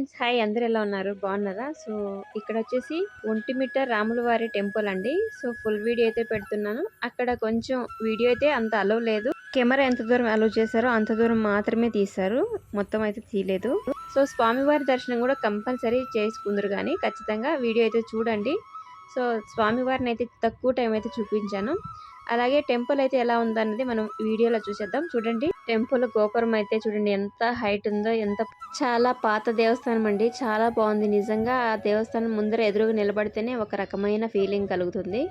Friends hi అందరు ఎలా ఉన్నారు? బాగున్నారా? సో ఇక్కడ వచ్చేసి ఒంటిమిట్ట రాములవారి టెంపుల్ అండి. సో ఫుల్ వీడియో అయితే పెడుతున్నాను. అక్కడ కొంచెం వీడియో అయితే అంత అలో లేదు. కెమెరా ఎంత దూరం అలో చేశారో అంత దూరం మాత్రమే తీశారు. మొత్తం అయితే తీయలేదు. సో స్వామివారి దర్శనం కూడా కంపల్సరీ చేసుకుందరు కానీ ఖచ్చితంగా వీడియో అయితే చూడండి. సో స్వామివారిని అయితే తక్కువ టైం అయితే చూపించాను. అలాగే టెంపుల్ అయితే ఎలా ఉందన్నది మనం వీడియోలో చూసేద్దాం. చూడండి. టెంపుల్ గోపురం అయితే చూడండి ఎంత హైట్ ఉందో ఎంత చాలా పాత దేవస్థానం అండి. చాలా బాగుంది. నిజంగా ఆ దేవస్థానం ముందర ఎదురుగా నిలబడితేనే ఒక రకమైన ఫీలింగ్ కలుగుతుంది.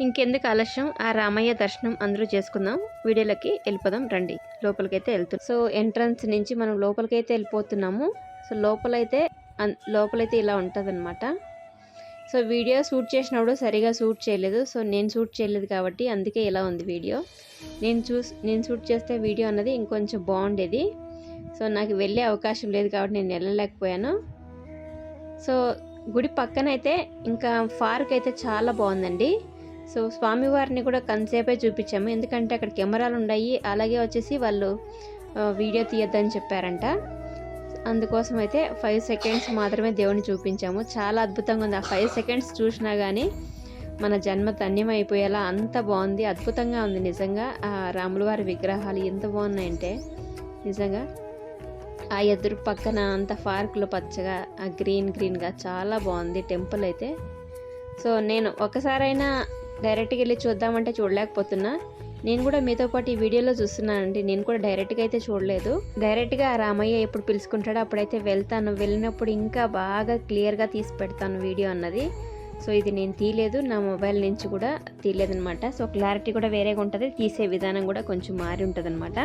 ఇంకెందుకు ఆలస్యం? ఆ రామయ్య దర్శనం అందరూ చేసుకుందాం. వీడియోలకి వెళ్ళిపోదాం రండి. లోపలికైతే వెళ్తున్నాం సో ఎంట్రన్స్ నుంచి మనం లోపలికైతే వెళ్ళిపోతున్నాము. సో లోపలైతే లోపలైతే ఇలా ఉంటుంది సో వీడియో షూట్ చేసినప్పుడు సరిగా షూట్ చేయలేదు. సో నేను షూట్ చేయలేదు కాబట్టి అందుకే ఇలా ఉంది వీడియో. నేను చూస్ నేను షూట్ చేస్తే వీడియో అన్నది ఇంకొంచెం బాగుండేది. సో నాకు వెళ్ళే అవకాశం లేదు కాబట్టి నేను వెళ్ళలేకపోయాను. సో గుడి పక్కన అయితే ఇంకా పార్క్ అయితే చాలా బాగుందండి. సో స్వామివారిని కూడా కంతసేపే చూపించాము. ఎందుకంటే అక్కడ కెమెరాలు ఉన్నాయి అలాగే వచ్చేసి వాళ్ళు వీడియో తీయొద్దని చెప్పారంట. అందుకోసం అయితే ఫైవ్ సెకండ్స్ మాత్రమే దేవుని చూపించాము. చాలా అద్భుతంగా ఉంది. ఆ ఫైవ్ సెకండ్స్ చూసినా కానీ మన జన్మ ధన్యం అయిపోయేలా అంత బాగుంది. అద్భుతంగా ఉంది నిజంగా. ఆ రాములవారి విగ్రహాలు ఎంత బాగున్నాయంటే నిజంగా ఆ ఎదురు పక్కన అంత పార్కులో పచ్చగా ఆ గ్రీన్ గ్రీన్గా చాలా బాగుంది టెంపుల్ అయితే. సో నేను ఒకసారైనా డైరెక్ట్గా వెళ్ళి చూద్దామంటే చూడలేకపోతున్నా. నేను కూడా మీతో పాటు ఈ వీడియోలో చూస్తున్నానండి. నేను కూడా డైరెక్ట్గా అయితే చూడలేదు. డైరెక్ట్గా రామయ్య ఎప్పుడు పిలుచుకుంటాడో అప్పుడైతే వెళ్తాను. వెళ్ళినప్పుడు ఇంకా బాగా క్లియర్గా తీసి పెడతాను వీడియో అన్నది. సో ఇది నేను తీయలేదు. నా మొబైల్ నుంచి కూడా తీయలేదనమాట సో క్లారిటీ కూడా వేరేగా ఉంటుంది. తీసే విధానం కూడా కొంచెం మారి ఉంటుంది అనమాట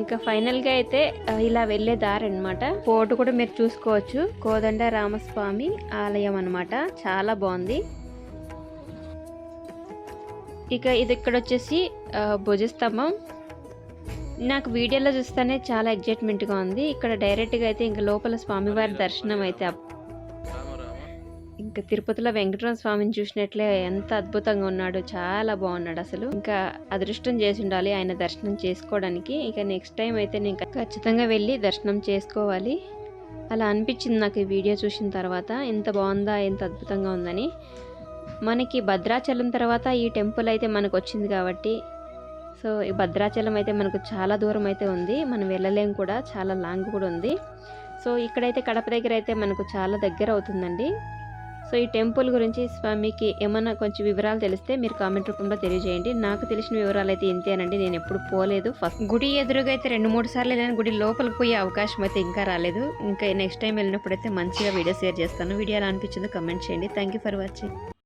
ఇంకా ఫైనల్గా అయితే ఇలా వెళ్ళే దారి అనమాట ఫోటో కూడా మీరు చూసుకోవచ్చు. కోదండ రామస్వామి ఆలయం అనమాట చాలా బాగుంది. ఇక ఇది ఇక్కడ వచ్చేసి భుజస్తంభం. నాకు వీడియోలో చూస్తేనే చాలా ఎగ్జైట్మెంట్గా ఉంది. ఇక్కడ డైరెక్ట్గా అయితే ఇంకా లోపల స్వామివారి దర్శనం అయితే ఇంకా తిరుపతిలో వెంకటరమణ స్వామిని చూసినట్లే ఎంత అద్భుతంగా ఉన్నాడు చాలా బాగున్నాడు అసలు. ఇంకా అదృష్టం చేసి ఉండాలి ఆయన దర్శనం చేసుకోవడానికి. ఇక నెక్స్ట్ టైం అయితే నేను ఖచ్చితంగా వెళ్ళి దర్శనం చేసుకోవాలి. అలా అనిపించింది నాకు ఈ వీడియో చూసిన తర్వాత. ఎంత బాగుందా ఎంత అద్భుతంగా ఉందని. మనకి భద్రాచలం తర్వాత ఈ టెంపుల్ అయితే మనకు వచ్చింది కాబట్టి సో ఈ భద్రాచలం అయితే మనకు చాలా దూరం అయితే ఉంది. మనం వెళ్ళలేం కూడా చాలా లాంగ్ కూడా ఉంది. సో ఇక్కడైతే కడప దగ్గర అయితే మనకు చాలా దగ్గర అవుతుందండి. సో ఈ టెంపుల్ గురించి స్వామికి ఏమైనా కొంచెం వివరాలు తెలిస్తే మీరు కామెంట్ రూపంలో తెలియజేయండి. నాకు తెలిసిన వివరాలు అయితే ఇంతేనండి. నేను ఎప్పుడు పోలేదు. ఫస్ట్ గుడి ఎదురుగా అయితే రెండు మూడు సార్లు వెళ్ళాను గుడి లోపలికి పోయే అవకాశం అయితే ఇంకా రాలేదు. ఇంకా నెక్స్ట్ టైం వెళ్ళినప్పుడు అయితే మంచిగా వీడియో షేర్ చేస్తాను. వీడియో ఎలా అనిపించిందో కమెంట్ చేయండి. Thank for watching